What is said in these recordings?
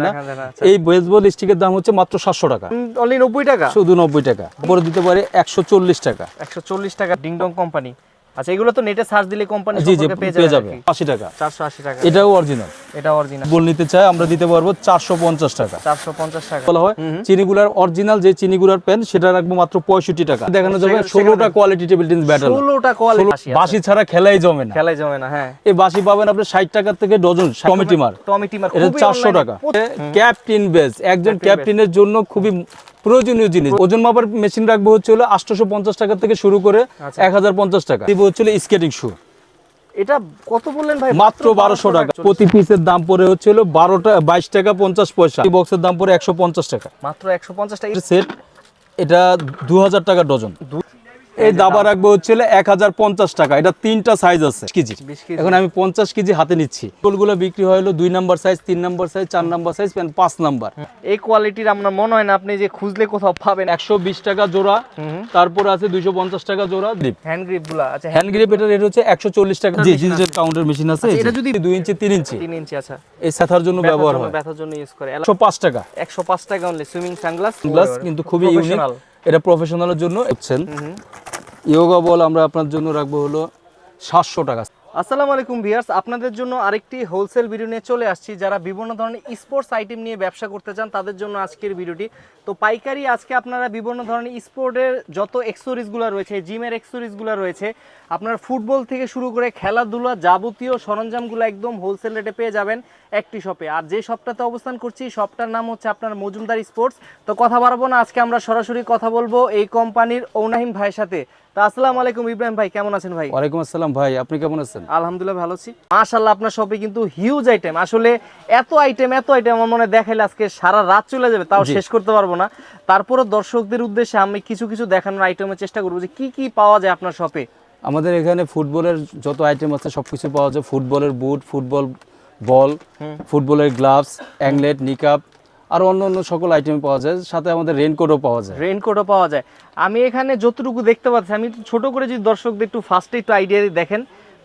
না? আচ্ছা। এই বেসবল স্টিকের দাম হচ্ছে মাত্র সাতশো টাকা। অনলি নব্বই টাকা? শুধু নব্বই টাকা। দিতে পারে একশো চল্লিশ টাকা। একশো চল্লিশ টাকা ডিংডং কোম্পানি আচ্ছা এগুলো তো নেটে সার্চ দিলে কোম্পানি জি জি পেয়ে পেয়ে যাবে যাবে। আশি টাকা। চারশো আশি টাকা। এটাও অরিজিনাল এটা অরিজিনাল বল নিতে চাই আমরা দিতে পারব চারশো পঞ্চাশ টাকা। চারশো পঞ্চাশ টাকা। বলা হয় চিনিগুলার অরিজিনাল যে চিনিগুলার পেন সেটা রাখব মাত্র পঁয়ষট্টি টাকা। দেখানো যাবে সেখানে- ষোলোটা কোয়ালিটি টেবিল টেনিস ব্যাটাল ষোলোটা কোয়ালিটি বাসি ছাড়া খেলাই জমে না। খেলায় জমে না হ্যাঁ। এই বাসি পাবেন আপনি ষাট টাকা থেকে ডজন কমিটি মার। এটা খুবই চারশো online-এ টাকা। প্রচুর- ক্যাপ্টেন বেস একজন ক্যাপ্টেনের জন্য খুবই প্রয়োজনীয় জিনিস। ওজন মাপার মেশিন রাখব হচ্ছে হলো আটশোশো পঞ্চাশ টাকা থেকে শুরু করে আচ্ছা। এক হাজার পঞ্চাশ টাকা। দিব হচ্ছিল স্কেটিং শু এটা কত বললেন ভাই? মাত্র বারোশো টাকা। প্রতি পিসের দাম পরে হচ্ছিল বারোটা বাইশ টাকা পঞ্চাশ পয়সা। বক্সের দাম পরে একশো পঞ্চাশ টাকা। মাত্র একশো পঞ্চাশ টাকা। সেট এটা দু হাজার টাকা ডজন। এই দাবা রাখব হচ্ছে এক টাকা। এটা তিনটা সাইজ আছে। কেজি। এখন আমি পঞ্চাশ কেজি হাতে নিচ্ছি। ফুলগুলো বিক্রি হয় হলো দুই নাম্বার সাইজ তিন নাম্বার সাইজ চার নাম্বার সাইজ পাঁচ নাম্বার এই কোয়ালিটির আপনার মনে হয় না আপনি যে খুঁজলে কোথাও পাবেন। একশো বিশ টাকা জোড়া। তারপরে আছে দুইশো পঞ্চাশ টাকা জোড়া। গ্রিপ হ্যান্ড গ্রিপগুলা আচ্ছা হ্যান্ড গ্রিপ এটার রেট হচ্ছে একশো চল্লিশ টাকা। জি ডিজিটাল কাউন্টার মেশিন আছে আচ্ছা, এটা যদি- দুই ইঞ্চি তিন ইঞ্চি। তিন ইঞ্চি আচ্ছা। এই সাথার জন্য ব্যবহার হয়। ব্যথার জন্য ইউজ করে। একশো পাঁচ টাকা। একশো পাঁচ টাকা অনলি সুইমিং সানগ্লাস গ্লাস কিন্তু খুবই ইউনিক। এটা প্রফেশনালের জন্য। হচ্ছেন ইয়োগা বল আমরা আপনার জন্য রাখব হলো সাতশো টাকা। আসসালামু আলাইকুম ভিয়ার্স আপনাদের জন্য আরেকটি হোলসেল ভিডিও নিয়ে চলে আসছি। যারা বিভিন্ন ধরনের স্পোর্টস আইটেম নিয়ে ব্যবসা করতে চান, তাদের জন্য আজকের ভিডিওটি তো পাইকারি আজকে আপনারা বিভিন্ন ধরনের স্পোর্টের যত এক্সেসরিজগুলো রয়েছে জিমের এক্সেসরিজগুলো রয়েছে, আপনার ফুটবল থেকে শুরু করে খেলাধুলা যাবতীয় সরঞ্জামগুলো একদম হোলসেল রেটে পেয়ে যাবেন একটি শপে আর যে শপটাতে অবস্থান করছি শপটার নাম হচ্ছে আপনার মজুমদার স্পোর্টস তো কথা বাড়াবো না, আজকে আমরা সরাসরি কথা বলব এই কোম্পানির ঔনাহিম ভাইয়ের সাথে। তো আসসালামু আলাইকুম ইব্রাহিম ভাই কেমন আছেন ভাই? ওয়ালাইকুম আসসালাম ভাই আপনি কেমন আছেন? আলহামদুলিল্লাহ ভালো আছি। মাশাল্লাহ আপনার শপে কিন্তু হিউজ আইটেম আসলে এত আইটেম এত আইটেম আমার মনে দেখাইলে আজকে সারা রাত চলে যাবে তাও শেষ করতে পারব না। তারপরে দর্শকদের উদ্দেশ্যে আমি কিছু কিছু দেখানোর আইটেমের চেষ্টা করব যে কি কি পাওয়া যায় আপনার শপে আমাদের এখানে ফুটবলের যত আইটেম আছে সবকিছু পাওয়া যায়। ফুটবলের বুট ফুটবল বল ফুটবলের গ্লাভস অ্যাংলেট নিকাপ আর অন্য অন্য সকল আইটেম পাওয়া যায়, সাথে আমাদের রেনকোটও পাওয়া যায়। রেনকোটও পাওয়া যায়। আমি এখানে যতটুকু দেখতে পাচ্ছি, আমি ছোট করে যদি দর্শকদের একটু ফার্স্টে একটু আইডিয়া দেখেন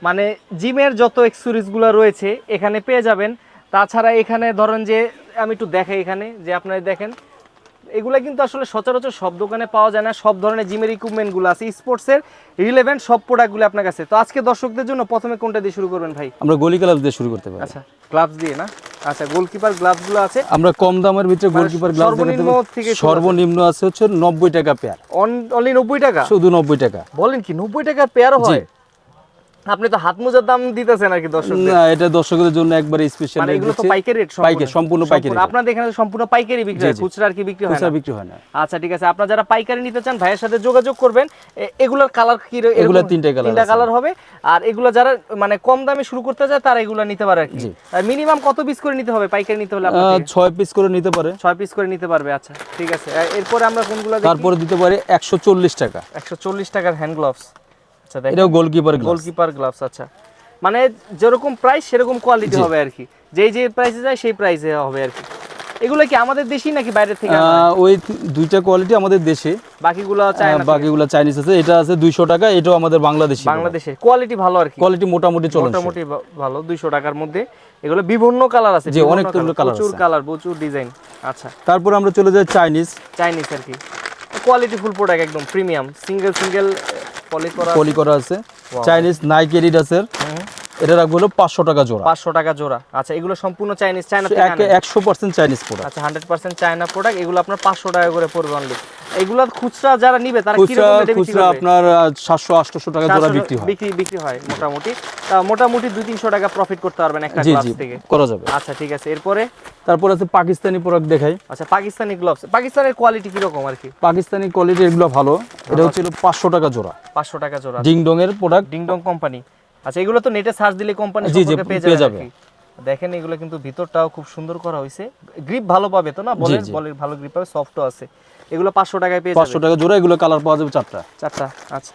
মানে জিমের যত এক্সেসরিজগুলো রয়েছে, এখানে পেয়ে যাবেন। তাছাড়া এখানে ধরেন যে, আমি একটু দেখাই এখানে, যে আপনারা দেখেন এগুলা কিন্তু আসলে সচরাচর সব দোকানে পাওয়া যায় না। সব ধরনের জিমের ইকুইপমেন্টগুলো আছে স্পোর্টসের রিলেভেন্ট সব প্রোডাক্টগুলো আপনার কাছে। তো আজকে দর্শকদের জন্য প্রথমে কোনটা দিয়ে শুরু করবেন ভাই? আমরা গলি ক্লাব দিয়ে শুরু করতে পারি। আচ্ছা গ্লাভস দিয়ে না? আচ্ছা গোলকিপার গ্লাভসগুলো আছে। আমরা কম দামের ভিতরে গোলকিপার মানে সর্বনিম্ন থেকে সর্বনিম্ন আছে হচ্ছে নব্বই টাকা পেয়ার অনলি নব্বই টাকা? শুধু নব্বই টাকা। বলেন কি নব্বই টাকার পেয়ারও হয়? আপনি তো হাত মোজার দাম দিতেছেন আর কি দর্শক না এটা দর্শকদের জন্য একবারে স্পেশাল মানে এগুলো তো পাইকারি রেট পাইকারি সম্পূর্ণ পাইকারি আপনাদের এখানে সম্পূর্ণ পাইকারি বিক্রি হয় খুচরা আর কি বিক্রি হয় খুচরা না বিক্রি হয় না। আচ্ছা ঠিক আছে আপনারা যারা পাইকারি নিতে চান ভাইয়ের সাথে যোগাযোগ করবেন। এগুলোর কালার কি এগুলা তিনটে colour তিনটা কালার হবে। আর এগুলো যারা মানে কম দামে শুরু করতে চায় তারা এগুলো নিতে পারে আর কি। আর মিনিমাম কত পিস করে নিতে হবে? পাইকারি নিতে হলে থেকে? ছয় পিস করে নিতে পারে। ছয় পিস করে নিতে পারবে আচ্ছা ঠিক আছে। এরপরে আমরা কোনগুলো দেখি? তারপরে দিতে পারে একশো চল্লিশ টাকা। একশো চল্লিশ টাকার হ্যান্ড গ্লাভস আচ্ছা এটাও গোলকিপার গোলকিপার গ্লাভস আচ্ছা। মানে যেরকম প্রাইস সেরকম কোয়ালিটি হবে আর কি যেই যে প্রাইসে যায় সেই প্রাইসে হবে আর কি এগুলো কি আমাদের দেশি নাকি বাইরের থেকে ওই দুইটা কোয়ালিটি আমাদের দেশে। বাকিগুলো চায় না বাকিগুলো চাইনিজ আছে। এটা আছে দুইশো টাকা এটাও আমাদের বাংলাদেশি বাংলাদেশের। কোয়ালিটি ভালো আর কি কোয়ালিটি মোটামুটি চলে মোটামুটি ভালো দুইশো টাকার মধ্যে। এগুলো বিভিন্ন কালার আছে অনেকগুলো colour, colour প্রচুর কালার প্রচুর ডিজাইন আচ্ছা। তারপর আমরা চলে যাই চাইনিজ চাইনিজ আর কি কোয়ালিটি ফুল প্রোডাক্ট একদম প্রিমিয়াম সিঙ্গেল সিঙ্গেল পলি করা পলি করা আছে। চাইনিজ নাইক এডিডাসের এটা রাখব হলো পাঁচশো টাকা জোড়া। পাঁচশো টাকা জোড়া। আচ্ছা এগুলো সম্পূর্ণ চাইনিজ চায়না একশো পার্সেন্ট চাইনিজ প্রোডাক্ট আচ্ছা হান্ড্রেড পার্সেন্ট চায়না প্রোডাক্ট এগুলো আপনার পাঁচশো টাকা করে পড়বে অনলি এগুলো খুচরা যারা নিবে তারা খুচরা আপনার টাকা জোড়া বিক্রি হয়। বিক্রি বিক্রি হয় মোটামুটি। তা মোটামুটি দুই তিনশো টাকা প্রফিট করতে পারবেন একটা থেকে। করা যাবে। আচ্ছা ঠিক আছে। এরপরে? তারপর আছে পাকিস্তানি প্রোডাক্ট দেখাই। আচ্ছা পাকিস্তানি গ্লাভস পাকিস্তানের কোয়ালিটি কীরকম আর কি? পাকিস্তানি কোয়ালিটি এগুলো ভালো। এটা হচ্ছে পাঁচশো টাকা জোড়া। পাঁচশো টাকা জোড়া। ডিং ডং এর প্রোডাক্ট ডিংডং কোম্পানি আচ্ছা এগুলো তো নেটে সার্চ দিলে কোম্পানি পেয়ে যাবে দেখেন এগুলো কিন্তু ভিতরটাও খুব সুন্দর করা হয়েছে। গ্রিপ ভালো পাবে তো না? বলের বলের ভালো গ্রিপ পাবে সফটও আছে। এগুলো পাঁচশো টাকায় পেয়ে পাঁচশো টাকা জোড়া এগুলো কালার পাওয়া যাবে চারটা। চারটা আচ্ছা।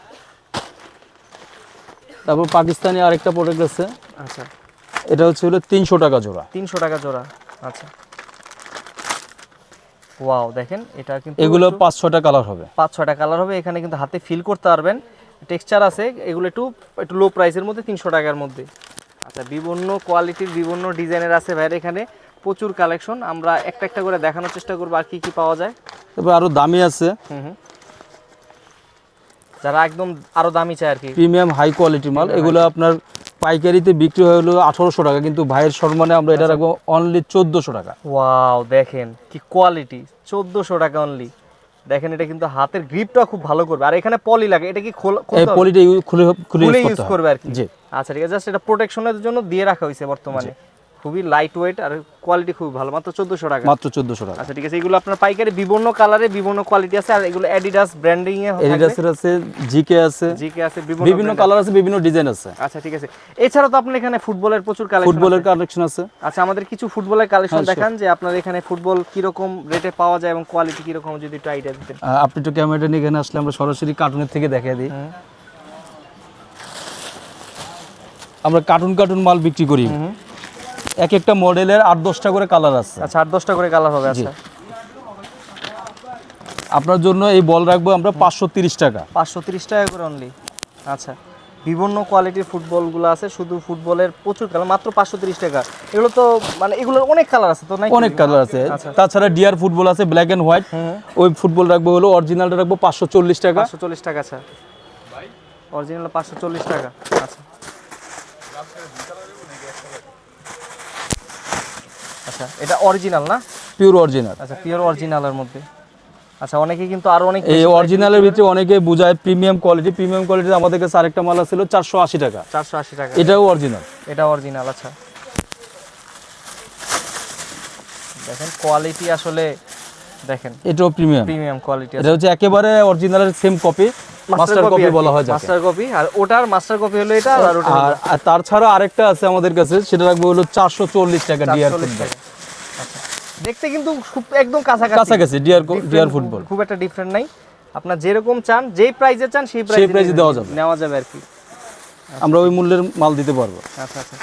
তারপর পাকিস্তানি আরেকটা প্রোডাক্ট আছে। আচ্ছা। এটা হচ্ছে হলো তিনশো টাকা জোড়া। তিনশো টাকা জোড়া আচ্ছা। ওয়াও দেখেন এটা কিন্তু এগুলো পাঁচ ছয়টা কালার হবে। পাঁচ ছয়টা কালার হবে। এখানে কিন্তু হাতে ফিল করতে পারবেন। টেক্সচার আছে এগুলো একটু একটু লো প্রাইসের মধ্যে তিনশো টাকার মধ্যে। আচ্ছা বিভিন্ন কোয়ালিটির বিভিন্ন ডিজাইনের আছে ভাইয়ের এখানে। প্রচুর কালেকশন আমরা একটা একটা করে দেখানোর চেষ্টা করব আর কি কি পাওয়া যায়। তারপর আরও দামি আছে। হুম হুম। যারা একদম আরও দামি চায় আর কি। প্রিমিয়াম হাই কোয়ালিটির মাল এগুলো আপনার পাইকারিতে বিক্রি হয়ে হলো আঠারোশো টাকা কিন্তু ভাইয়ের সম্মানে আমরা এটা রাখব অনলি চোদ্দোশো টাকা। ওয়াও দেখেন কি কোয়ালিটি চোদ্দোশো টাকা অনলি দেখেন এটা কিন্তু হাতের গ্রিপটা খুব ভালো করবে। আর এখানে পলি লাগে এটা কি? পলিটা খুলে খুলে খুলে ইউজ করবে আর কি। জি। আচ্ছা ঠিক আছে জাস্ট এটা প্রোটেকশনের জন্য দিয়ে রাখা হয়েছে বর্তমানে। খুবই লাইট ওয়েট আর কোয়ালিটি খুবই ভালো। মাত্র চোদ্দোশো টাকা। মাত্র চোদ্দোশো টাকা। আচ্ছা ঠিক আছে এগুলো আপনার পাইকারি বিভিন্ন কালারে বিভিন্ন কোয়ালিটি আছে আর এগুলো অ্যাডিডাস ব্র্যান্ডিং এ এডিডাসের আছে জিকে আছে জিকে আছে বিভিন্ন কালার আছে বিভিন্ন ডিজাইন আছে। আচ্ছা ঠিক আছে। এছাড়াও তো আপনার এখানে ফুটবলের প্রচুর কালেকশন ফুটবলের কালেকশন আছে। আচ্ছা আমাদের কিছু ফুটবলের কালেকশন হ্যাঁ, দেখান যে আপনার এখানে ফুটবল কীরকম রেটে পাওয়া যায় এবং কোয়ালিটি কীরকম যদি একটু আইডিয়া দিতেন। আপনি একটু ক্যামেরাটা নিয়ে এখানে আসলে আমরা সরাসরি কার্টুনের থেকে দেখিয়ে দিই। আমরা কার্টুন কার্টুন মাল বিক্রি করি। এক একটা মডেলের আট দশটা করে কালার আছে। আচ্ছা আট দশটা করে কালার হবে আচ্ছা। আপনার জন্য এই বল রাখব আমরা পাঁচশো তিরিশ টাকা। পাঁচশো তিরিশ টাকা করে অনলি আচ্ছা। বিভিন্ন কোয়ালিটির ফুটবলগুলো আছে শুধু ফুটবলের প্রচুর কালার মাত্র পাঁচশো তিরিশ টাকা। এগুলো তো মানে এগুলোর অনেক কালার আছে তো অনেক কালার আছে। আচ্ছা। তাছাড়া ডিয়ার ফুটবল আছে ব্ল্যাক অ্যান্ড হোয়াইট ওই ফুটবল রাখব হলো অরিজিনালটা রাখব পাঁচশো চল্লিশ টাকা। পাঁচশো চল্লিশ টাকা আচ্ছা। অরিজিনাল পাঁচশো চল্লিশ টাকা আচ্ছা। আচ্ছা এটা অরিজিনাল না? পিওর অরিজিনাল আচ্ছা পিওর অরিজিনালের মধ্যে। আচ্ছা অনেকে কিন্তু আরও অনেক এই অরিজিনালের ভিতরে অনেকে বুঝায় প্রিমিয়াম কোয়ালিটি প্রিমিয়াম কোয়ালিটি আমাদের কাছে আরেকটা মাল ছিল চারশো আশি টাকা। চারশো আশি টাকা। এটাও অরিজিনাল এটা অরিজিনাল আচ্ছা। দেখেন কোয়ালিটি আসলে দেখেন। এটাও প্রিমিয়াম প্রিমিয়াম কোয়ালিটি এটা হচ্ছে একেবারে অরিজিনালের সেম কপি মাস্টার কপি বলা হয় মাস্টার কপি আর ওটার মাস্টার কপি হলো এটা আর ওটা আর আর তার ছাড়া আরেকটা আছে আমাদের কাছে সেটা রাখব হলো চারশো চল্লিশ টাকা ডিয়ার 440 ফুটবল আচ্ছা। দেখতে কিন্তু খুব একদম কাছাকাছি। কাছাকাছি Different ডিয়ার ফুটবল খুব একটা ডিফারেন্ট নাই। আপনার যেরকম চান যেই প্রাইজে চান সেই সেই প্রাইজে দেওয়া যাবে। নেওয়া যাবে আর কি। আমরা ওই মূল্যের মাল দিতে পারব। আচ্ছা আচ্ছা।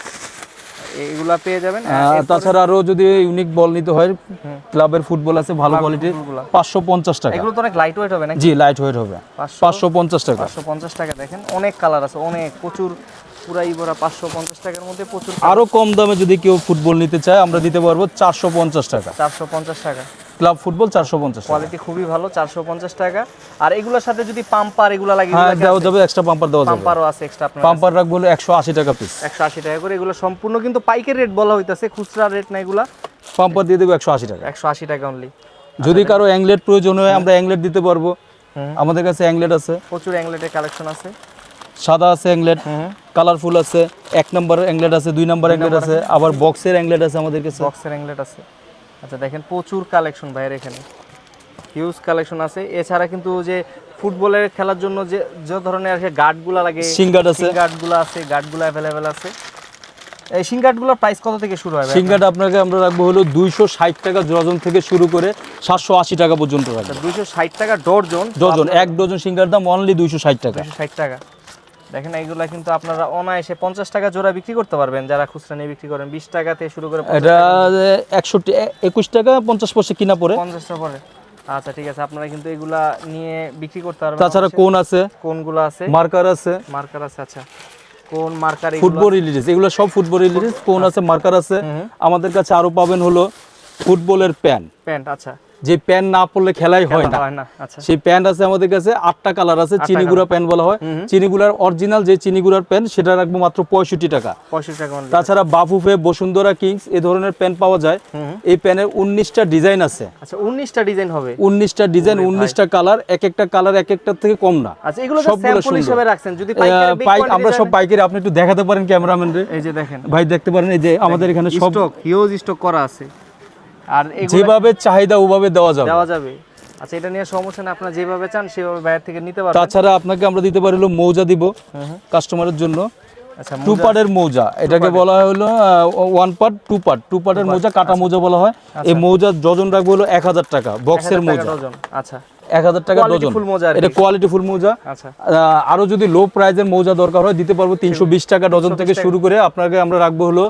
এইগুলা পেয়ে যাবেন তাছাড়া আরও যদি ইউনিক বল নিতে হয় ক্লাবের ফুটবল আছে ভালো কোয়ালিটির ফুটবলগুলা। পাঁচশো পঞ্চাশ টাকা। এগুলো তো অনেক লাইট ওয়েট হবে নাকি? জি লাইট ওয়েট হবে। পাঁচশো পাঁচশো পঞ্চাশ টাকা। পাঁচশো পঞ্চাশ টাকা দেখেন অনেক কালার আছে অনেক প্রচুর পুরাই ভরা পাঁচশো পঞ্চাশ টাকার মধ্যে প্রচুর আরও কম দামে যদি কেউ ফুটবল নিতে চায় আমরা দিতে পারব চারশো পঞ্চাশ টাকা। চারশো পঞ্চাশ টাকা। ক্লাব ফুটবল চারশো পঞ্চাশ কোয়ালিটি খুবই ভালো চারশো পঞ্চাশ টাকা। আর এগুলোর সাথে যদি পাম্পার এগুলো লাগে হ্যাঁ দেওয়া যাবে এক্সট্রা পাম্পার দেওয়া যাবে। পাম্পারও আছে এক্সট্রা আপনার পাম্পার রাখব হলো একশো আশি টাকা পিস একশো আশি টাকা করে এগুলো সম্পূর্ণ কিন্তু পাইকের রেট বলা হইতাছে খুচরা রেট না এগুলা। পাম্পার দিয়ে দেবো একশো আশি টাকা। একশো আশি টাকা অনলি যদি কারও অ্যাংলেট প্রয়োজন হয় আমরা অ্যাংলেট দিতে পারব। আমাদের কাছে অ্যাংলেট আছে। প্রচুর অ্যাংলেটের কালেকশন আছে। সাদা আছে অ্যাংলেট কালারফুল আছে। এক নম্বর অ্যাংলেট আছে দুই নম্বর অ্যাংলেট আছে। আবার বক্সের অ্যাংলেট আছে আমাদের কাছে। বক্সের অ্যাংলেট আছে। আচ্ছা দেখেন প্রচুর কালেকশন ভাইয়ের এখানে। হিউজ কালেকশন আছে। এছাড়া কিন্তু যে ফুটবলের খেলার জন্য যে যে ধরনের আর গার্ডগুলো লাগে সিঙ্গাট আছে। গার্ডগুলো আছে গার্ডগুলো অ্যাভেলেবেল আছে। এই সিং গার্ডগুলোর প্রাইস কত থেকে শুরু হবে সিঙ্গাটা আপনাকে আমরা রাখব হলো দুইশো ষাট টাকা ডজন থেকে শুরু করে সাতশো আশি টাকা পর্যন্ত রাখব। দুইশো ষাট টাকা ডজন। ডজন এক ডজন সিঙ্গার দাম অনলি দুইশো ষাট টাকা। ষাট টাকা। দেখেন এইগুলা কিন্তু আপনারা অনায়াসে পঞ্চাশ টাকা জোড়া বিক্রি করতে পারবেন। যারা খুচরা নিয়ে বিক্রি করেন বিশ টাকা থেকে শুরু করে এটা একষট্টি একুশ টাকা পঞ্চাশ পয়সা কিনা পরে পঞ্চাশ টাকা পরে আচ্ছা ঠিক আছে আপনারা কিন্তু এগুলা নিয়ে বিক্রি করতে পারবেন তাছাড়া কোন আছে? কোনগুলো আছে? মার্কার আছে। মার্কার আছে আচ্ছা। কোন মার্কার ফুটবল রিলেটেড এগুলো সব ফুটবল রিলেটেড কোন আছে? মার্কার আছে। আমাদের কাছে আরও পাবেন হলো ফুটবলের প্যান্ট। প্যান্ট আচ্ছা। যে প্যান না পড়লে খেলাই হয় না। আচ্ছা। সেই প্যান্ট আছে আমাদের কাছে আটটা কালার আছে চিনিগুড়া প্যান্ট বলা হয়। চিনিগুড়ার অরিজিনাল যে চিনিগুড়ার প্যান্ট সেটা রাখব মাত্র পঁয়ষট্টি টাকা। তাছাড়া বাফুফে বসুন্ধরা কিংস এই ধরনের প্যান্ট পাওয়া যায়। এই প্যানের উনিশটা ডিজাইন আছে। আচ্ছা উনিশটা ডিজাইন হবে। উনিশটা ডিজাইন উনিশটা কালার এক একটা কালার এক একটা থেকে কম না। আচ্ছা এগুলো সবগুলো স্যাম্পল রাখছেন। যদি আহ, পাইকারি পাইক আমরা সব পাইকারি আপনি একটু দেখাতে পারেন ক্যামেরাম্যান রে এই যে দেখেন। ভাই দেখতে পারেন এই যে আমাদের এখানে সব হিউজ স্টক করা আছে। আর যেভাবে চাহিদা ওভাবে দেওয়া যাবে। দেওয়া যাবে। আচ্ছা এটা নিয়ে সমস্যা না আপনারা যেভাবে চান সেভাবে বাইরে থেকে নিতে পারবেন। তাছাড়া আপনাকে আমরা দিতে পারি হলো মৌজা দিব কাস্টমারের জন্য। আচ্ছা টু পার্টের মৌজা এটাকে বলা হলো one part two part two পার্টের মৌজা কাটা মৌজা বলা হয়। এই মৌজার ডজন রাখব হলো এক হাজার টাকা বক্সের মৌজা। আচ্ছা। এক হাজার টাকা ডজন। এটা কোয়ালিটি ফুল মৌজা। আচ্ছা। আরও যদি লো প্রাইজের মৌজা দরকার হয় দিতে পারব তিনশো বিশ টাকা ডজন থেকে শুরু করে আপনাকে আমরা রাখব হলো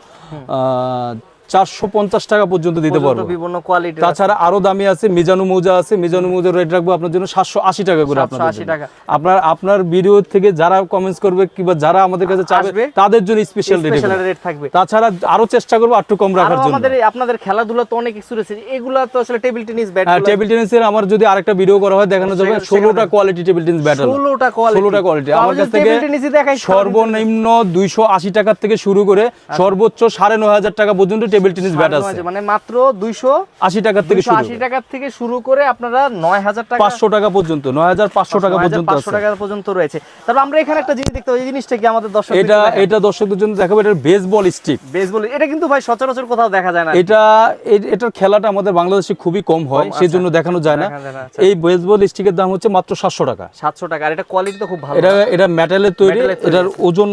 চারশো পঞ্চাশ টাকা পর্যন্ত দিতে পারব। বিভিন্ন কোয়ালিটি তাছাড়া আরও দামি আছে মিজানু মৌজা আছে। মিজানু মৌজার রেট রাখব আপনার জন্য সাতশো আশি টাকা করে আপনার টাকা। আপনার আপনার ভিডিও থেকে যারা কমেন্টস করবে কিংবা যারা আমাদের কাছে চাবে তাদের জন্য স্পেশাল রেট থাকবে। তাছাড়া আরও চেষ্টা করব একটু কম রাখার জন্য। আমাদের আপনাদের খেলাধুলা তো অনেক কিছু রয়েছে। এগুলা তো আসলে টেবিল টেনিস ব্যাট টেবিল টেনিসের আমার যদি আরেকটা ভিডিও করা হয় দেখানো যাবে। ষোলোটা কোয়ালিটি টেবিল টেনিস ব্যাটার ষোলোটা কোয়ালিটি ষোলোটা কোয়ালিটি আমার কাছ থেকে সর্বনিম্ন দুইশো আশি টাকার থেকে শুরু করে সর্বোচ্চ সাড়ে নয় হাজার টাকা পর্যন্ত টেবিল টেনিস ব্যাট আছে। মানে মাত্র দুইশো আশি টাকার থেকে শুরু আশি টাকার থেকে শুরু করে আপনারা নয় হাজার টাকা পাঁচশো টাকা পর্যন্ত নয় হাজার পাঁচশো টাকা পর্যন্ত আছে। টাকা পর্যন্ত রয়েছে। তারপর আমরা এখানে একটা জিনিস দেখতে পাই এই জিনিসটা কি আমাদের দর্শক এটা এটা দর্শকদের জন্য দেখাবো এটা বেসবল স্টিক বেসবল এটা কিন্তু ভাই সচরাচর কোথাও দেখা যায় না। এটা এটার খেলাটা আমাদের বাংলাদেশে খুবই কম হয় সেই জন্য দেখানো যায় না। আচ্ছা। এই বেসবল স্টিকের দাম হচ্ছে মাত্র সাতশো টাকা। সাতশো টাকা আর এটা কোয়ালিটি তো খুব ভালো। এটা এটা মেটালের তৈরি তৈরি। এটার ওজন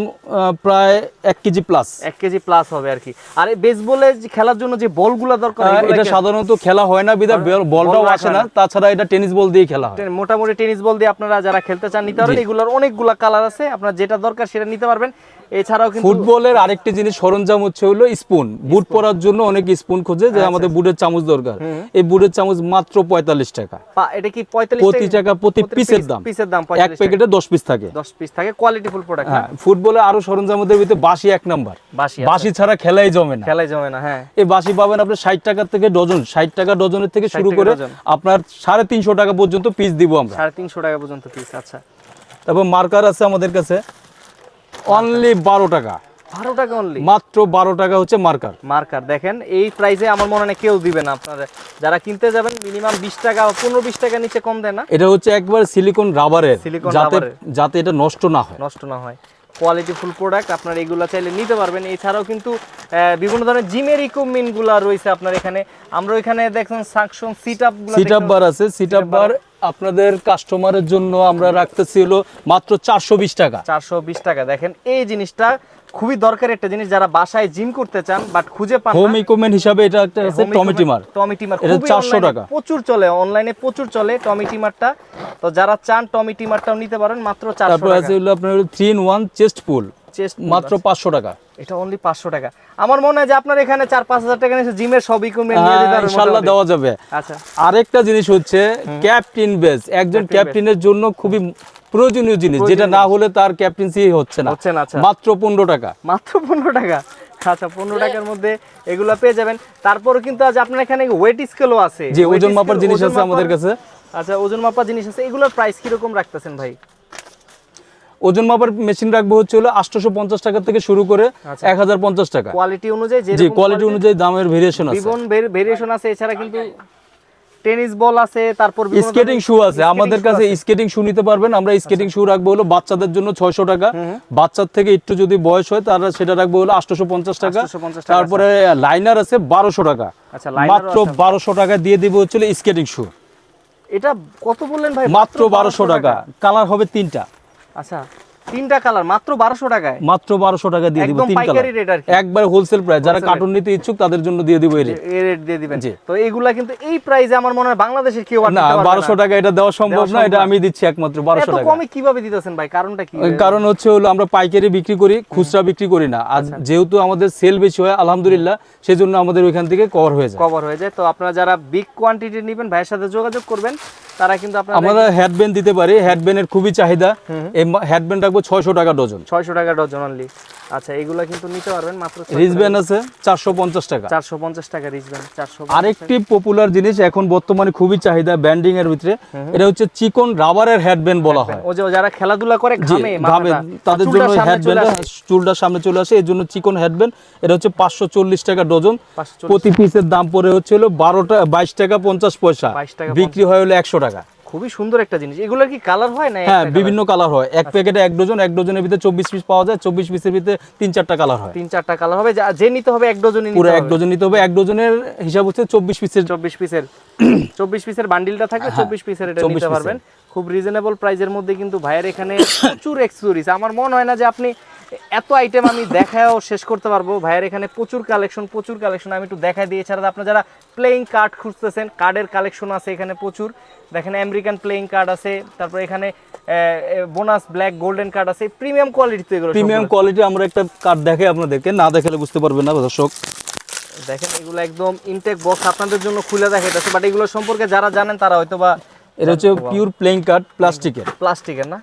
প্রায় এক কেজি প্লাস এক কেজি প্লাস হবে আর কি। আর এই বেসবলে যে খেলার জন্য যে বলগুলো দরকার এটা সাধারণত খেলা হয় না বিদা বলটাও বল আসে না তাছাড়া এটা টেনিস বল দিয়ে খেলা হয়। মোটামুটি টেনিস বল দিয়ে আপনারা যারা খেলতে চান নিতে পারবেন এগুলোর অনেকগুলা কালার আছে আপনার যেটা দরকার সেটা নিতে পারবেন। এছাড়াও কিন্তু ফুটবলের আরেকটি জিনিস সরঞ্জাম হচ্ছে হলো স্পুন। বুট পরার জন্য অনেক স্পুন খোঁজে আচ্ছা। যে আমাদের বুটের চামচ দরকার। এই বুটের চামচ মাত্র পঁয়তাল্লিশ টাকা। এটা কি পঁয়তাল্লিশ প্রতি টাকা প্রতি পিসের দাম। পিসের দাম এক প্যাকেটে দশ পিস থাকে। দশ পিস থাকে কোয়ালিটি ফুল প্রোডাক্ট হ্যাঁ ফুটবলে আরও সরঞ্জামের ভিতরে বাসি এক নাম্বার বাসি বাসি ছাড়া খেলাই জমে না। খেলায় জমে না হ্যাঁ। এই বাসি পাবেন আপনি ষাট টাকা থেকে ডজন ষাট টাকা ডজনের থেকে শুরু করে আপনার সাড়ে তিনশো টাকা পর্যন্ত পিস দিব আমরা। সাড়ে তিনশো টাকা পর্যন্ত পিস আচ্ছা। তারপর মার্কার আছে আমাদের কাছে। অনলি বারো টাকা। বারো টাকা অনলি মাত্র বারো টাকা হচ্ছে মার্কার। মার্কার দেখেন এই প্রাইসে আমার মনে হয় কেউ দিবে না আপনারা। যারা কিনতে যাবেন মিনিমাম বিশ টাকা পনেরো বিশ টাকা নিচে কম দেয় না। এটা হচ্ছে একবার সিলিকন রাবারের Silicon যাতে এটা নষ্ট না হয়। নষ্ট না হয়। কোয়ালিটি ফুল প্রোডাক্ট আপনারা এগুলো চাইলে নিতে পারবেন। এছাড়াও কিন্তু বিভিন্ন ধরনের জিমের ইকুইপমেন্টগুলো রয়েছে আপনার এখানে। আমরা এখানে দেখছেন suction sit up sit up bar আছে সিট আপ বার আপনাদের কাস্টমারের জন্য আমরা রাখতেছি হলো মাত্র চারশো বিশ টাকা। চারশো বিশ টাকা। দেখেন এই জিনিসটা খুবই দরকারি একটা জিনিস যারা বাসায় জিম করতে চান বাট খুঁজে পান হোম ইকুইপমেন্ট হিসাবে এটা একটা আছে টমেটিমার টমিটিমার এটা 400 টাকা। প্রচুর চলে অনলাইনে প্রচুর চলে টমিটিমারটা তো যারা চান টমিটিমারটাও নিতে পারেন মাত্র চারশো তারপর টাকা। আছে হলো আপনার three in one chest pull chest মাত্র পাঁচশো টাকা। এটা অনলি পাঁচশো টাকা। আমার মনে হয় যে আপনার এখানে চার পাঁচ হাজার টাকা নিয়ে জিমের সব ইকুইপমেন্ট নিয়ে দিতে হ্যাঁ, পারবেন ইনশাল্লাহ দেওয়া যাবে। আচ্ছা। আরেকটা জিনিস হচ্ছে ক্যাপ্টেন বেস একজন ক্যাপ্টেনের জন্য খুবই প্রয়োজনীয় জিনিস যেটা না হলে তার ক্যাপ্টেন্সি হচ্ছে না। হচ্ছে না আচ্ছা। মাত্র পনেরো টাকা। মাত্র পনেরো টাকা। আচ্ছা পনেরো টাকার মধ্যে এগুলো পেয়ে যাবেন। তারপরে কিন্তু আজ আপনার এখানে ওয়েট স্কেলও আছে। যে ওজন মাপার জিনিস আছে আমাদের কাছে। আচ্ছা ওজন মাপার জিনিস আছে। এগুলোর প্রাইস কীরকম রাখতেছেন ভাই? ওজন মাপার মেশিন রাখব হচ্ছে হলো আটশোশো পঞ্চাশ টাকা থেকে শুরু করে আচ্ছা। এক হাজার পঞ্চাশ টাকা। কোয়ালিটি অনুযায়ী জি কোয়ালিটি অনুযায়ী দামের ভেরিয়েশন আছে। ভেরিয়েশন আছে এছাড়া কিন্তু টেনিস বল আছে তারপর স্কেটিং শু আছে। আমাদের কাছে স্কেটিং শু নিতে পারবেন। আমরা স্কেটিং শু রাখব হলো বাচ্চাদের জন্য ছয়শো টাকা। বাচ্চার থেকে একটু যদি বয়স হয় তারা সেটা রাখব হলো আটশোশো পঞ্চাশ টাকা। 850 টাকা তারপরে লাইনার আছে বারোশো টাকা। আচ্ছা, মাত্র। বারোশো টাকা দিয়ে দিব হচ্ছে স্কেটিং শু এটা কত বললেন ভাই? মাত্র বারোশো টাকা। কালার হবে তিনটা। আচ্ছা তিনটা কালার মাত্র বারোশো টাকায়। মাত্র বারোশো টাকা দিয়ে দিব তিন পাইকারি কালার। রেট আর একবার হোলসেল প্রাইস যারা কার্টুন নিতে ইচ্ছুক তাদের জন্য দিয়ে দিব এই রেট দিয়ে দিবেন। তো এইগুলা কিন্তু এই প্রাইসে আমার মনে হয় বাংলাদেশের কেউ আর না দিতে পারবে বারোশো টাকা এটা দেওয়া সম্ভব না এটা আমি দিচ্ছি একমাত্র বারোশো এত কমে কীভাবে দিতেছেন ভাই? কারণটা কি? কারণ হচ্ছে হলো আমরা পাইকারি বিক্রি করি খুচরা বিক্রি করি না। আর আচ্ছা। যেহেতু আমাদের সেল বেশি হয় আলহামদুলিল্লাহ সেই জন্য আমাদের ওইখান থেকে কভার হয়ে যায়। কভার হয়ে যায়। তো আপনারা যারা বিগ কোয়ান্টিটি নেবেন ভাইয়ের সাথে যোগাযোগ করবেন তারা কিন্তু আপনারা আমরা হেডব্যান্ড দিতে পারি। হেডব্যান্ডের খুবই চাহিদা। এই হেডব্যান্ড রাখব ছয়শো টাকা ডজন। ছয়শো টাকা ডজন অনলি আচ্ছা এগুলা কিন্তু নিতে পারবেন মাত্র আছে চারশো পঞ্চাশ টাকা। চারশো পঞ্চাশ টাকা চারশো আরেকটি পপুলার জিনিস এখন বর্তমানে খুবই চাহিদা ব্যান্ডিং এর ভিতরে এটা হচ্ছে চিকন রাবারের বলা হয়। ও যে যারা খেলাধুলা করে ঘামে ঘামে তাদের জন্য সামনে হেডব্যান্ড চুলটা সামনে চলে আসে এর জন্য চিকন হেডব্যান্ড এটা হচ্ছে পাঁচশো চল্লিশ টাকা ডজন। প্রতি পিসের দাম পড়ে হচ্ছে হলো বারোটা বাইশ টাকা পঞ্চাশ পয়সা। বিক্রি হয় হলো একশো টাকা। খুবই সুন্দর একটা জিনিস। এগুলোর কি কালার হয় না হ্যাঁ বিভিন্ন কালার হয়। এক প্যাকেটে এক ডজন এক ডজনের ভিতরে চব্বিশ পিস পাওয়া যায় চব্বিশ পিসের ভিতরে তিন চারটা কালার হয়। তিন চারটা কালার হবে। যা- নিতে হবে এক ডজনই পুরো এক ডজন নিতে হবে। এক ডজনের হিসাব হচ্ছে চব্বিশ পিসের চব্বিশ পিসের চব্বিশ পিসের বান্ডিলটা থাকলে চব্বিশ পিসের এটা 24 নিতে পারবেন। খুব রিজনেবল প্রাইজের মধ্যে কিন্তু ভাইয়ের এখানে প্রচুর এক্সেসরিজ আমার মনে হয় না যে আপনি এত আইটেম আমি দেখাও শেষ করতে পারব। ভাইয়ের এখানে প্রচুর কালেকশন প্রচুর কালেকশন আমি একটু দেখাই দিয়ে এছাড়া আপনারা যারা প্লেইং কার্ড খুঁজতেছেন কার্ডের কালেকশন আছে এখানে প্রচুর। দেখেন আমেরিকান প্লেইং কার্ড আছে তারপর এখানে বোনাস ব্ল্যাক গোল্ডেন কার্ড আছে। প্রিমিয়াম কোয়ালিটি তো এগুলো প্রিমিয়াম কোয়ালিটি আমরা একটা কার্ড দেখে আপনাদেরকে না দেখালে বুঝতে পারবেন না দর্শক। দেখেন এগুলো একদম ইনটেক বক্স আপনাদের জন্য খুলে দেখাইতেছে বাট এগুলো সম্পর্কে যারা জানেন তারা হয়তো বা এটা হচ্ছে পিওর প্লেইং কার্ড প্লাস্টিকের প্লাস্টিকের না?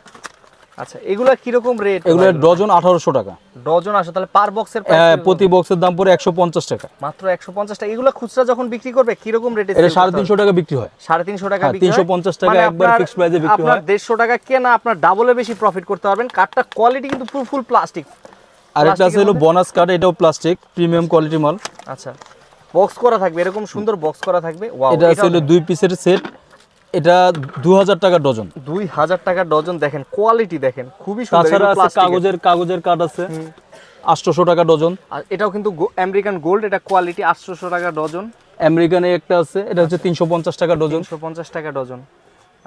আচ্ছা এগুলো কীরকম রেট এগুলো ডজন আঠারোশো টাকা। ডজন আসে তাহলে পার বক্সের প্রতি বক্সের দাম পড়ে একশো পঞ্চাশ টাকা। মাত্র একশো পঞ্চাশ টাকা। এগুলো খুচরা যখন বিক্রি করবে কীরকম রেটে এটা সাড়ে তিনশো টাকা বিক্রি হয়। সাড়ে তিনশো টাকা হ্যাঁ, হয়? 350 টাকা মানে একবার price এ বিক্রি হয়। দেড়শো টাকা কেনা আপনার ডাবলে বেশি প্রফিট করতে পারবেন। কাঠটা কোয়ালিটি কিন্তু ফুল প্লাস্টিক আর একটা আছে হলো বোনাস কার্ড এটাও প্লাস্টিক প্রিমিয়াম কোয়ালিটি মাল। আচ্ছা। বক্স করা থাকবে এরকম সুন্দর বক্স করা থাকবে। এটা আছে হলো দুই পিসের সেট এটা দু হাজার টাকা ডজন। দুই হাজার টাকা ডজন দেখেন কোয়ালিটি দেখেন খুবই তাছাড়া আছে কাগজের কাগজের কার্ড আছে। আটশোশো টাকা ডজন। আর এটাও কিন্তু আমেরিকান গোল্ড এটা কোয়ালিটি আটশোশো টাকা ডজন। আমেরিকানে একটা আছে এটা হচ্ছে তিনশো পঞ্চাশ টাকা ডজন। তিনশো পঞ্চাশ টাকা ডজন।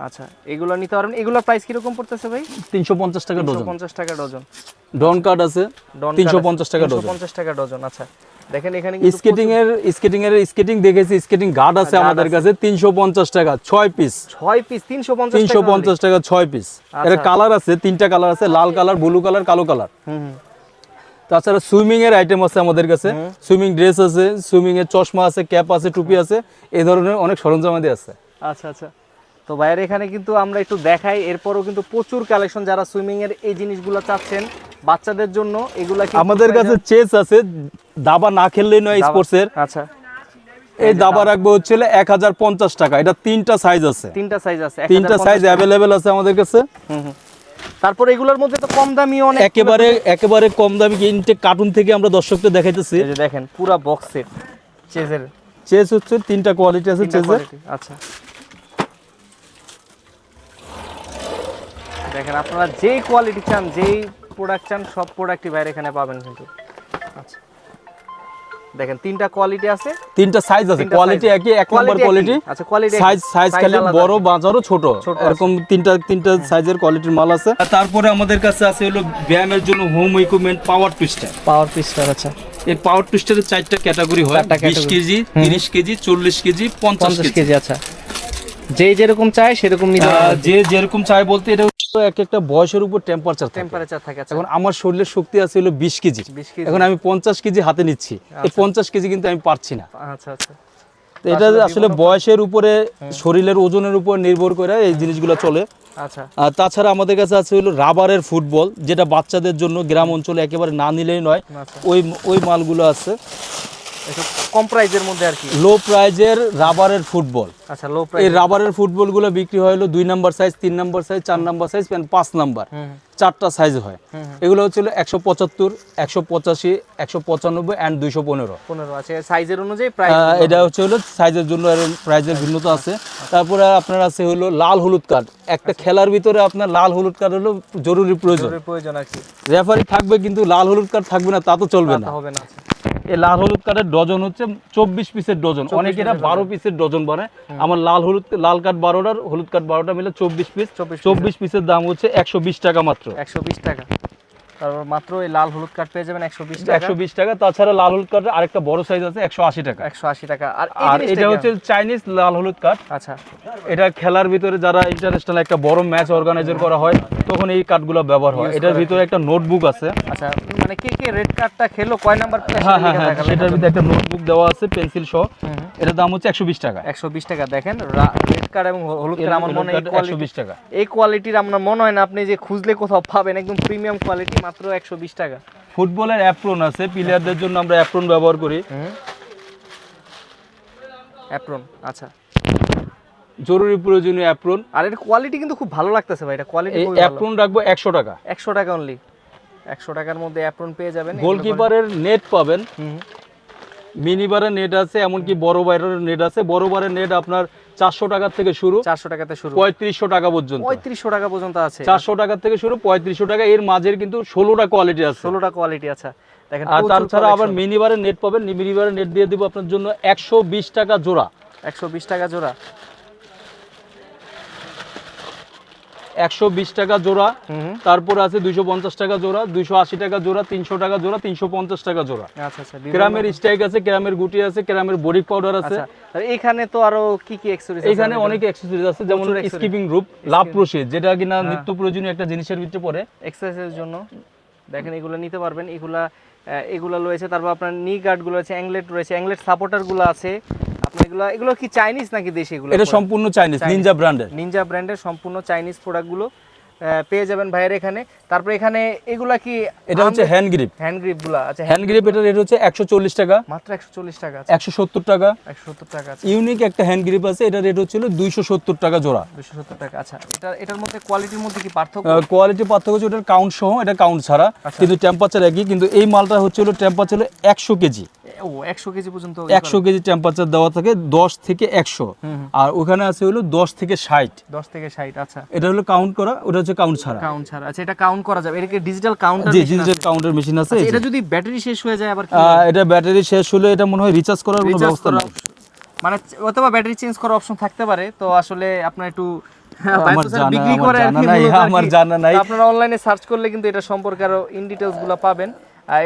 আচ্ছা এগুলো নিতে পারবেন। এগুলোর প্রাইস কীরকম পড়তেছে ভাই? তিনশো পঞ্চাশ টাকা ডজন। পঞ্চাশ টাকা ডজন। ডন কার্ড আছে ডন তিনশো পঞ্চাশ টাকা ডজন। পঞ্চাশ টাকা ডজন আচ্ছা। দেখেন এখানে স্কেটিং এর স্কেটিং এর স্কেটিং দেখেছি স্কেটিং গার্ড আছে আমাদের কাছে তিনশো পঞ্চাশ টাকা ছয় পিস ছয় পিস তিনশো পঞ্চাশ তিনশো পঞ্চাশ টাকা ছয় পিস এর আচ্ছা। কালার আছে তিনটা কালার আছে লাল কালার ব্লু কালার কালো কালার হুম। তাছাড়া সুইমিং এর আইটেম আছে আমাদের কাছে। সুইমিং ড্রেস আছে সুইমিং এর চশমা আছে ক্যাপ আছে টুপি আছে এই ধরনের অনেক সরঞ্জাম আছে। আচ্ছা আচ্ছা। তো ভাইয়ের এখানে কিন্তু আমরা একটু দেখাই এরপরও কিন্তু প্রচুর কালেকশন যারা সুইমিং এর এই জিনিসগুলো চাচ্ছেন বাচ্চাদের জন্য এগুলা কিন্তু আমাদের কাছে চেস আছে দাবা না খেললেই নয় দাবা- স্পোর্টস এর। আচ্ছা। এই দাবা রাখব হচ্ছে এক হাজার পঞ্চাশ টাকা এটা তিনটা সাইজ আছে। তিনটা সাইজ আছে তিনটা সাইজ অ্যাভেলেবেল আছে আমাদের কাছে। হুম হুম। তারপর এগুলোর মধ্যে তো কম দামি অনেক একেবারে একেবারে কম দামি ইনটেক কার্টুন থেকে আমরা দর্শকদের দেখাইতেছি। এই যে দেখেন পুরো বক্সের চেজের চেস হচ্ছে তিনটা কোয়ালিটি আছে চেসের আচ্ছা। দেখেন আপনারা যেই কোয়ালিটি চান যেই প্রোডাক্ট চান সব প্রোডাক্টই বাইরে এখানে পাবেন কিন্তু। আচ্ছা। দেখেন তিনটা কোয়ালিটি আছে। তিনটা সাইজ আছে। কোয়ালিটি একই এক নম্বর কোয়ালিটি আচ্ছা, একই। সাইজ সাইজ খালি বড় বাজারও ছোট। ছোট এরকম তিনটা তিনটা সাইজের কোয়ালিটির মাল আছে। তারপরে আমাদের কাছে আছে হলো ব্যায়ামের জন্য home equipment power twister power পিস্টার আচ্ছা। এই পাওয়ার টুইস্টারের চারটা ক্যাটাগরি হয়। চারটা বিশ category। কেজি তিরিশ কেজি চল্লিশ কেজি পঞ্চাশ পঞ্চাশ কেজি। কেজি আচ্ছা। যে যেরকম চায় সেরকম নিতে যে যেরকম চাই বলতে এটা এক একটা বয়সের উপর টেম্পারেচার টেম্পারেচার থাকে আচ্ছা। এখন আমার শরীরের শক্তি আছে হলো বিশ কেজি। এখন আমি পঞ্চাশ কেজি হাতে নিচ্ছি। এই পঞ্চাশ কেজি কিন্তু আমি পারছি না। আচ্ছা আচ্ছা। এটা আসলে বয়সের উপরে শরীরের ওজনের উপর নির্ভর করে এই জিনিসগুলো চলে। আচ্ছা। আর তাছাড়া আমাদের কাছে আছে হলো রাবারের ফুটবল যেটা বাচ্চাদের জন্য গ্রাম অঞ্চলে একেবারে না নিলেই নয়। আচ্ছা। ওই ওই মালগুলো আছে। কম প্রাইজের মধ্যে আর কি? লো প্রাইজের রাবারের ফুটবল। আচ্ছা লো এই রাবারের ফুটবলগুলো বিক্রি হয় হলো দুই নাম্বার সাইজ তিন নাম্বার সাইজ চার নাম্বার সাইজ পাঁচ নাম্বার। চারটা সাইজ হয়। এগুলো হচ্ছিল একশো পঁচাত্তর একশো পঁচাশি একশো পঁচানব্বই অ্যান্ড দুইশো পনেরো। পনেরো আছে সাইজের অনুযায়ী এটা হচ্ছে হলো সাইজের জন্য প্রাইজের ভিন্নতা আছে। তারপরে আপনার আছে হলো লাল হলুদ কার্ড একটা খেলার ভিতরে আপনার লাল হলুদ কার্ড হলো জরুরি প্রয়োজন। প্রয়োজন আর কি। রেফারি থাকবে কিন্তু লাল হলুদ কার্ড থাকবে না তা তো চলবে না। হবে না আচ্ছা। এই লাল হলুদ কাঠের ডজন হচ্ছে চব্বিশ পিসের ডজন। অনেকে এটা বারো পিসের ডজন বানে আমার লাল হলুদ লাল কাঠ বারোটার হলুদ কাঠ বারোটা মিলে চব্বিশ পিস। চব্বিশ পিসের দাম হচ্ছে একশো বিশ টাকা মাত্র। একশো বিশ টাকা। তারপর মাত্র এই লাল হলুদ কার্ড পেয়ে যাবেন একশো বিশ টাকা। একশো বিশ টাকা তাছাড়া লাল হলুদ কার্ডের আরেকটা বড় সাইজ আছে একশো আশি টাকা। একশো আশি টাকা। আর আর এটা হচ্ছে চাইনিজ লাল হলুদ কার্ড আচ্ছা। এটা খেলার ভিতরে যারা ইন্টারন্যাশনাল একটা বড় ম্যাচ অর্গানাইজার করা হয় তখন এই কার্ডগুলো ব্যবহার হয়। এটার ভিতরে একটা নোটবুক আছে। আচ্ছা মানে কে কে রেড কার্ডটা খেলো কয় নাম্বার হ্যাঁ হ্যাঁ হ্যাঁ সেটার ভিতরে একটা নোটবুক দেওয়া আছে পেন্সিল সহ। এটার দাম হচ্ছে একশো বিশ টাকা। একশো বিশ টাকা। দেখেন রেড কার্ড এবং হলুদ কার্ড আমার মনে হয় একশো বিশ টাকা। এই কোয়ালিটির আপনার মনে হয় না আপনি যে খুঁজলে কোথাও পাবেন একদম প্রিমিয়াম কোয়ালিটি মাত্র একশো বিশ টাকা। ফুটবলের অ্যাপ্রন আছে প্লেয়ারদের জন্য আমরা অ্যাপ্রন ব্যবহার করি। অ্যাপ্রন আচ্ছা। জরুরি প্রয়োজনীয় অ্যাপ্রন আর এর কোয়ালিটি কিন্তু খুব ভালো লাগতেছে ভাই এটা কোয়ালিটি এই অ্যাপ্রন রাখব একশো টাকা। একশো টাকা অনলি একশো টাকার মধ্যে অ্যাপ্রন পেয়ে যাবেন গোলকিপারের নেট পাবেন। মিনিবারের নেট আছে এমনকি বড় বাইরের নেট আছে। বড় বারের নেট আপনার চারশো টাকার থেকে শুরু চারশো টাকাতে শুরু। পঁয়ত্রিশশো টাকা পর্যন্ত। পঁয়ত্রিশশো টাকা পর্যন্ত আছে। চারশো টাকা থেকে শুরু পঁয়ত্রিশশো টাকা। এর মাঝের কিন্তু ষোলোটা কোয়ালিটি আছে। ষোলোটা কোয়ালিটি আছে। দেখেন আর তাছাড়া আবার মিনিবারের নেট পাবেন। মিনিবারের নেট দিয়ে দিব আপনার জন্য একশো বিশ টাকা জোড়া। একশো বিশ টাকা জোড়া। একশো টাকা জোড়া তারপর আছে দুইশো টাকা জোড়া দুইশো টাকা জোড়া তিনশো টাকা জোড়া তিনশো টাকা জোড়া। আচ্ছা আচ্ছা ক্রামের স্ট্রাইক আছে ক্রামের গুটি আছে ক্রামের বডি পাউডার আছে। আচ্ছা এখানে তো আরও কি কি অ্যাক্সেসরিজ এখানে অনেক অ্যাক্সেসরিজ আছে যেমন স্কিপিং গ্রুপ লাভ প্রসিড যেটা কিনা নিত্য প্রয়োজনীয় একটা জিনিসের ভিতরে পড়ে। এক্সারসাইজের জন্য। দেখেন এগুলো নিতে পারবেন। এগুলা এগুলো রয়েছে। তারপর আপনার নি গার্ডগুলো রয়েছে অ্যাংলেট রয়েছে অ্যাংলেট সাপোর্টারগুলো আছে। আপনার এগুলো এগুলো কি চাইনিজ নাকি দেশি এগুলো এটা সম্পূর্ণ চাইনিজ নিনজা ব্র্যান্ডের নিনজা ব্র্যান্ডের সম্পূর্ণ চাইনিজ প্রোডাক্টগুলো পেয়ে যাবেন ভাইয়ের এখানে। তারপর এখানে এগুলা কি এটা হচ্ছে হ্যান্ড গ্রিপ হ্যান্ড গ্রিপগুলো আচ্ছা হ্যান্ড গ্রিপ এটার রেট হচ্ছে একশো চল্লিশ টাকা। মাত্র একশো চল্লিশ টাকা আছে। একশো সত্তর টাকা। একশো সত্তর টাকা আছে। ইউনিক একটা হ্যান্ড গ্রিপ আছে এটা রেট হচ্ছিল দুইশো সত্তর টাকা জোড়া। দুশো সত্তর টাকা আচ্ছা। এটা এটার মধ্যে কোয়ালিটির মধ্যে কি পার্থক্য? কোয়ালিটি পার্থক্য হচ্ছে ওটার কাউন্ট সহ এটা কাউন্ট ছাড়া। আচ্ছা। কিন্তু টেম্পারেচার একই কিন্তু এই মালটা হচ্ছে হলো টেম্পারেচার একশো কেজি। ও একশো কেজি পর্যন্ত একশো কেজি টেম্পারেচার দেওয়া থাকে দশ থেকে একশো। আর ওখানে আছে হলো দশ থেকে ষাট। দশ থেকে ষাট আচ্ছা। এটা হলো কাউন্ট করা ওটা হচ্ছে কাউন্ট ছাড়া। কাউন্ট ছাড়া। আচ্ছা এটা কাউন্ট করা যাবে। এটা কি ডিজিটাল কাউন্টার জি ডিজিটাল কাউন্টার মেশিন আছে এটা যদি ব্যাটারি শেষ হয়ে যায় আবার কি এটা ব্যাটারি শেষ হলে এটা মনে হয় রিচার্জ করার কোনো ব্যবস্থা নেই। মানে অথবা ব্যাটারি চেঞ্জ করার অপশন থাকতে পারে। তো আসলে আপনার একটু বিক্রি করে আর কি। আমার জানা নাই। আপনারা অনলাইনে সার্চ করলে কিন্তু এটা সম্পর্কে আরও ইন ডিটেলসগুলো পাবেন।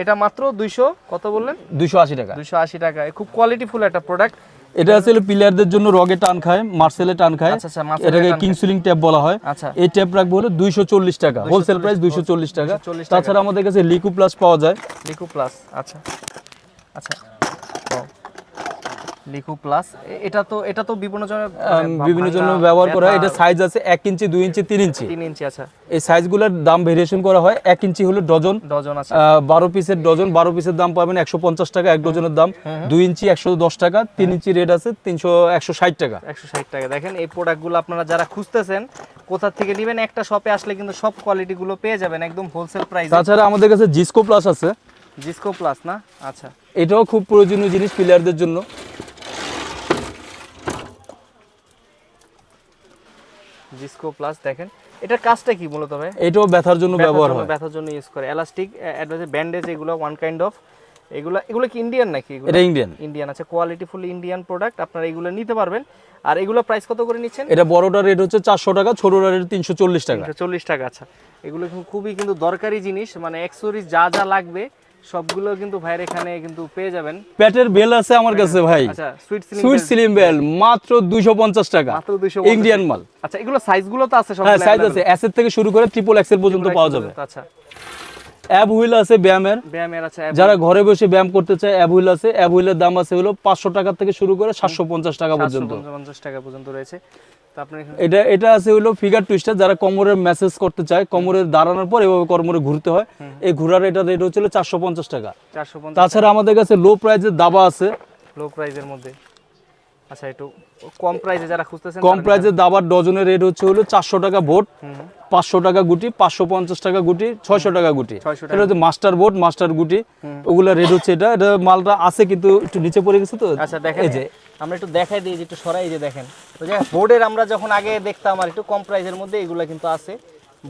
এটা মাত্র দুইশো কত বললেন? দুইশো আশি টাকা। দুইশো আশি টাকা। খুব কোয়ালিটিফুল একটা প্রোডাক্ট এটা আসলে প্লেয়ারদের জন্য রগে টান খায় মার্সেলে টান খায়। আচ্ছা, আচ্ছা, এটাকে। কিংসুলিং ট্যাপ বলা হয়। আচ্ছা। এই ট্যাপ রাখব হলে দুইশো চল্লিশ টাকা হোলসেল প্রাইস দুইশো চল্লিশ টাকা। তাছাড়া আমাদের কাছে লিকু প্লাস পাওয়া যায়। লিকু প্লাস আচ্ছা। আচ্ছা। লিকু প্লাস এটা তো এটা তো বিভিন্ন জনের বিভিন্ন জন্য ব্যবহার করা হয়। এটা সাইজ আছে এক ইঞ্চি দুই ইঞ্চি তিন ইঞ্চি। তিন ইঞ্চি আচ্ছা। এই সাইজগুলোর দাম ভেরিয়েশন করা হয়। এক ইঞ্চি হলো ডজন। ডজন আছে আহ, বারো পিসের ডজন। বারো পিসের দাম পাবেন একশো পঞ্চাশ টাকা এক ডজনের দাম। দুই ইঞ্চি একশো দশ টাকা তিন ইঞ্চি রেট আছে তিনশো একশো ষাট টাকা। একশো ষাট টাকা। দেখেন এই প্রোডাক্টগুলো আপনারা যারা খুঁজতেছেন কোথা থেকে নেবেন একটা শপে আসলে কিন্তু সব কোয়ালিটিগুলো পেয়ে যাবেন একদম হোলসেল প্রাইস তাছাড়া আমাদের কাছে জিসকো প্লাস আছে। জিসকো প্লাস না? আচ্ছা। এটাও খুব প্রয়োজনীয় জিনিস প্লেয়ারদের জন্য। জিসকো প্লাস দেখেন। এটার কাজটা কি মূলত ভাই? এটাও ব্যথার জন্য ব্যবহার হয়। ব্যথার জন্য ইউজ করে। এলাস্টিক অ্যাডভাইস ব্যান্ডেজ এগুলো ওয়ান কাইন্ড অফ এগুলো এগুলো কি ইন্ডিয়ান নাকি এটা ইন্ডিয়ান ইন্ডিয়ান আছে কোয়ালিটি ফুল ইন্ডিয়ান প্রোডাক্ট আপনারা এগুলো নিতে পারবেন। আর এগুলো প্রাইস কত করে নিচ্ছেন? এটা বড়টার রেট হচ্ছে চারশো টাকা ছোটটার রেট তিনশো চল্লিশ টাকা। চল্লিশ টাকা আচ্ছা। এগুলো খুবই কিন্তু দরকারি জিনিস মানে অ্যাক্সেসরিজ যা যা লাগবে সবগুলো কিন্তু ভাইয়ের এখানে কিন্তু পেয়ে যাবেন। প্যাটের বেল আছে আমার কাছে ভাই। আচ্ছা সুইট সিলিং সুইট বেল। মাত্র দুইশো পঞ্চাশ টাকা। মাত্র 250 ইন্ডিয়ান মাল। আচ্ছা এগুলো সাইজগুলো তো আছে সব হ্যাঁ সাইজ আছে। অ্যাসের থেকে শুরু করে ট্রিপল এক্সেল পর্যন্ত পাওয়া যাবে। আচ্ছা। অ্যাব হুইল আছে ব্যায়ামের। ব্যায়ামের আছে যারা ঘরে বসে ব্যায়াম করতে চায় অ্যাব হুইল আছে। অ্যাব হুইলের দাম আছে হলো পাঁচশো টাকা থেকে শুরু করে সাতশো পঞ্চাশ টাকা পর্যন্ত। পঞ্চাশ টাকা পর্যন্ত রয়েছে। এটা এটা আছে হলো ফিগার টুইস্টার যারা কোমরের মেসেজ করতে চায় কোমরের দাঁড়ানোর পর এভাবে কোমরে ঘুরতে হয়। এই ঘোরার এটা রেট হচ্ছিল চারশো পঞ্চাশ টাকা। তাছাড়া আমাদের কাছে লো প্রাইজের দাবা আছে। লো প্রাইজের মধ্যে। আচ্ছা একটু কম প্রাইসে যারা খুঁজতেছেন কম দাবার ডজনের রেট হচ্ছে হলো চারশো টাকা ভোট পাঁচশো টাকা গুটি পাঁচশো পঞ্চাশ টাকা গুটি ছয়শো টাকা গুটি। এটা হচ্ছে মাস্টার বোট মাস্টার গুটি। ওগুলা রেট হচ্ছে এটা। এটা মালটা আছে কিন্তু একটু নিচে পড়ে গেছে তো। আচ্ছা দেখেন। এই যে আমরা একটু দেখাই দিই যে একটু সরাই যে দেখেন। যে বোর্ডের আমরা যখন আগে দেখতাম আর একটু কম প্রাইসের মধ্যে এগুলা কিন্তু আছে।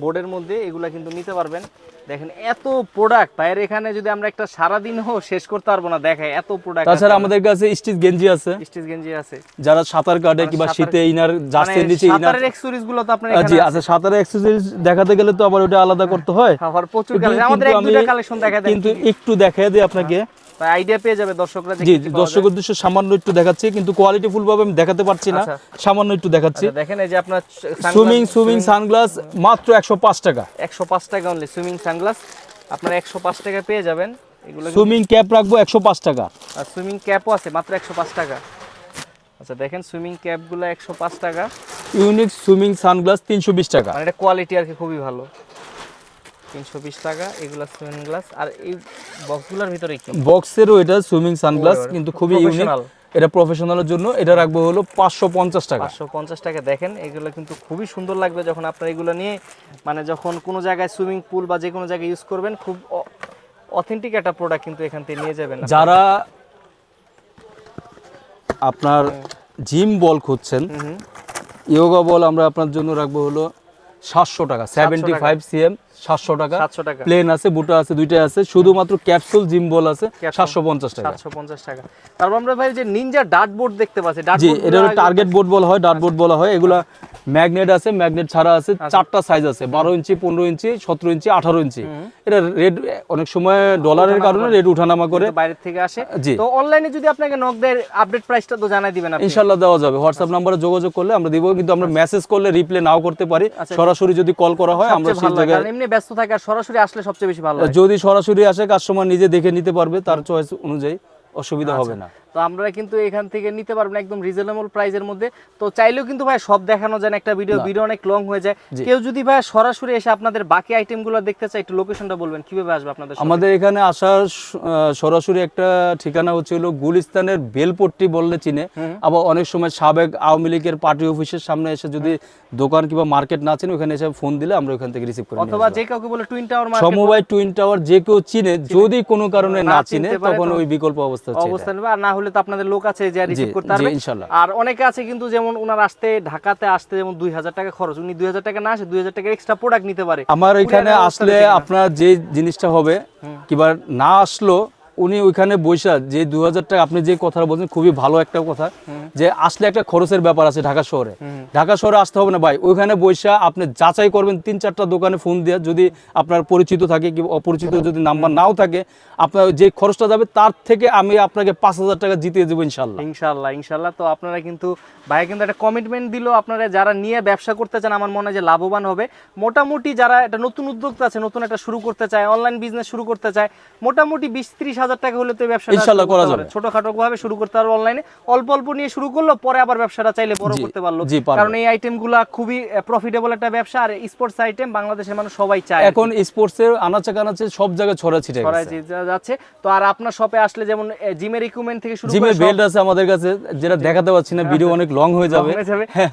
বোর্ডের মধ্যে এগুলা কিন্তু নিতে পারবেন। দেখেন এত প্রোডাক্ট ভাইয়ের এখানে যদি আমরা একটা সারা দিন হোক শেষ করতে পারব না দেখাই এত প্রোডাক্ট তাছাড়া আমাদের কাছে স্টিচ গেঞ্জি আছে। স্টিচ গেঞ্জি আছে। যারা সাঁতার কাটে কিংবা শীতে ইনার জাস্টের নিচে ইনার সাঁতারের এক্সেসরিজগুলো তো আপনার জি আছে। সাঁতারের এক্সারসাইজ দেখাতে গেলে তো আবার ওটা আলাদা করতে হয়। আবার প্রচুর কালেকশন। আমাদের এক দুটা কালেকশন দেখা দেন। কিন্তু একটু দেখায় দিই আপনাকে। আইডিয়া পেয়ে যাবে দর্শকরা জি দর্শক উদ্দেশ্য সামান্য একটু দেখাচ্ছি কিন্তু কোয়ালিটি ফুল ভাবে আমি দেখাতে পারছি না আচ্ছা। সামান্য একটু দেখাচ্ছি। আচ্ছা, দেখেন এই যে আপনার সুইমিং সুইমিং সানগ্লাস মাত্র একশো পাঁচ টাকা। একশো পাঁচ টাকা অনলি সুইমিং সানগ্লাস আপনারা টাকা পেয়ে যাবেন। এগুলো সুইমিং ক্যাপ রাখব একশো পাঁচ টাকা। আর সুইমিং ক্যাপও আছে মাত্র একশো পাঁচ টাকা। আচ্ছা দেখেন সুইমিং ক্যাপগুলো একশো পাঁচ টাকা। ইউনিক সুইমিং সানগ্লাস তিনশো বিশ টাকা। মানে এটা কোয়ালিটি আর কি খুবই ভালো। তিনশো বিশ টাকা এগুলো সুইমিং গ্লাস আর এই বক্সগুলোর ভিতরে কি? বক্সেরও এটা সুইমিং সানগ্লাস কিন্তু খুবই ইউনিক এটা প্রফেশনালের জন্য এটা রাখব হলো পাঁচশো পঞ্চাশ টাকা। পাঁচশো পঞ্চাশ টাকা। দেখেন এগুলো কিন্তু খুবই সুন্দর লাগবে যখন আপনার এগুলো নিয়ে মানে যখন কোনো জায়গায় সুইমিং পুল বা যে কোনো জায়গায় ইউজ করবেন খুব অথেন্টিক একটা প্রোডাক্ট কিন্তু এখান থেকে নিয়ে যাবেন যারা আপনার জিম বল খুঁজছেন। ইয়োগা বল আমরা আপনার জন্য রাখব হলো সাতশো টাকা সেভেন্টি ফাইভ সিএম সাতশো টাকা। সাতশো টাকা। প্লেন আছে বুটা আছে দুইটাই আছে। শুধুমাত্র ক্যাপসুল জিম বল আছে সাতশো পঞ্চাশ টাকা। সাতশো পঞ্চাশ টাকা। তারপর আমরা ভাই যে নিনজা দেখতে পাচ্ছি জি এটা টার্গেট বোর্ড বলা হয় বলা হয়। এগুলা ম্যাগনেট আছে ম্যাগনেট ছাড়া আছে আচ্ছা। চারটা সাইজ আছে বারো ইঞ্চি পনেরো ইঞ্চি সতেরো ইঞ্চি আঠারো ইঞ্চি। এটা রেড অনেক সময় ডলারের কারণে রেড উঠানামা করে। বাইরের থেকে আসে। জি। তো অনলাইনে যদি আপনাকে নক দেয় আপডেট প্রাইসটা তো জানাই দিবেন ইনশাল্লাহ দেওয়া যাবে। হোয়াটসঅ্যাপ নাম্বারে যোগাযোগ করলে আমরা দিব কিন্তু আমরা মেসেজ করলে রিপ্লাই নাও করতে পারি। সরাসরি যদি কল করা হয় আমরা আচ্ছা। সেই জায়গায় এমনি ব্যস্ত থাকে আর সরাসরি আসলে সবচেয়ে বেশি ভালো যদি সরাসরি আসে কাস্টমার নিজে দেখে নিতে পারবে তার চয়েস অনুযায়ী অসুবিধা আচ্ছা। হবে না তো আমরা কিন্তু এখান থেকে নিতে পারবেন একদম রিজনেবল প্রাইসের মধ্যে। তো চাইলেও কিন্তু ভাই সব দেখানো যায় একটা ভিডিও ভিডিও অনেক লং হয়ে যায়। কেউ যদি ভাই সরাসরি এসে আপনাদের বাকি আইটেমগুলো দেখতে চায় একটু লোকেশনটা বলবেন কীভাবে আসবে আপনাদের আমাদের এখানে আসার সরাসরি একটা ঠিকানা হচ্ছে হলো গুলিস্তানের বেলপট্টি বললে চিনে। আবার অনেক সময় সাবেক আওয়ামী লীগের পার্টি অফিসের সামনে এসে যদি দোকান কিংবা মার্কেট না চিনে ওখানে এসে ফোন দিলে আমরা ওখান থেকে রিসিভ করে অথবা যে কাউকে বলে টুইন টাওয়ার মার্কেট সমবায় টুইন টাওয়ার যে কেউ চিনে যদি কোনো কারণে না চিনে তখন ওই বিকল্প অবস্থা। অবস্থান আর না হলে তো আপনাদের লোক আছে যে রিসিভ করতে পারবে। আর অনেকে আছে কিন্তু যেমন ওনার আসতে ঢাকাতে আসতে যেমন দুই হাজার টাকা খরচ উনি দুই হাজার টাকা না আসে দুই হাজার টাকা এক্সট্রা প্রোডাক্ট নিতে পারে। আমার এখানে আসলে আপনার যে জিনিসটা হবে কিবার না আসলো উনি ওইখানে বৈশা যে দু হাজার টাকা আপনি যে কথাটা বলছেন খুবই ভালো একটা কথা যে আসলে একটা খরচের ব্যাপার আছে ঢাকা শহরে। ঢাকা শহরে আসতে হবে না ভাই ওইখানে বৈশা আপনি যাচাই করবেন তিন চারটা দোকানে ফোন দিয়ে যদি আপনার পরিচিত থাকে কি অপরিচিত যদি নাম্বার নাও থাকে আপনার যে খরচটা যাবে তার থেকে আমি আপনাকে পাঁচ হাজার টাকা জিতিয়ে দেবো ইনশাল্লাহ ইনশাল্লাহ ইনশাল্লাহ তো আপনারা কিন্তু ভাই কিন্তু একটা কমিটমেন্ট দিল আপনারা যারা নিয়ে ব্যবসা করতে চান আমার মনে হয় যে লাভবান হবে। মোটামুটি যারা একটা নতুন উদ্যোক্তা আছে নতুন একটা শুরু করতে চায় অনলাইন বিজনেস শুরু করতে চায় মোটামুটি বিশ ত্রিশ হাজার টাকা হলে তো এই ব্যবসাটা ইনশাল্লাহ করা যাবে। ছোটখাটো ভাবে শুরু করতে পারবে অনলাইনে অল্প অল্প নিয়ে শুরু করল পরে আবার ব্যবসাটা চাইলে বড় করতে পারল। কারণ এই আইটেমগুলা খুবই প্রফিটেবল একটা ব্যবসা আর স্পোর্টস আইটেম বাংলাদেশের মানুষ সবাই চায়। এখন স্পোর্টসের আনাচে কানাচে সব জায়গায় ছড়া ছিটে যাচ্ছে। তো আর আপনার শপে আসলে যেমন জিমের ইকুইপমেন্ট থেকে শুরু জিমের বেল্ট আছে আমাদের কাছে যেটা দেখাতে পাচ্ছি না ভিডিও অনেক লং হয়ে যাবে।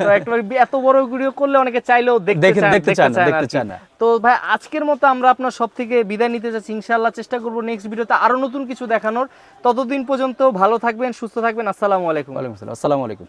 তো একবার এত বড় ভিডিও করলে অনেকে চাইলেও দেখতে চায় দেখতে চায় না, দেখতে কি। চায় না। তো ভাই আজকের মতো আমরা আপনার সব থেকে বিদায় নিতে চাচ্ছি। ইনশাআল্লাহ চেষ্টা করব নেক্সট ভিডিওতে আরও নতুন কিছু দেখানোর, ততদিন পর্যন্ত ভালো থাকবেন, সুস্থ থাকবেন। আসসালামু আলাইকুম। ওয়ালাইকুম আসসালাম। আসসালামু আলাইকুম।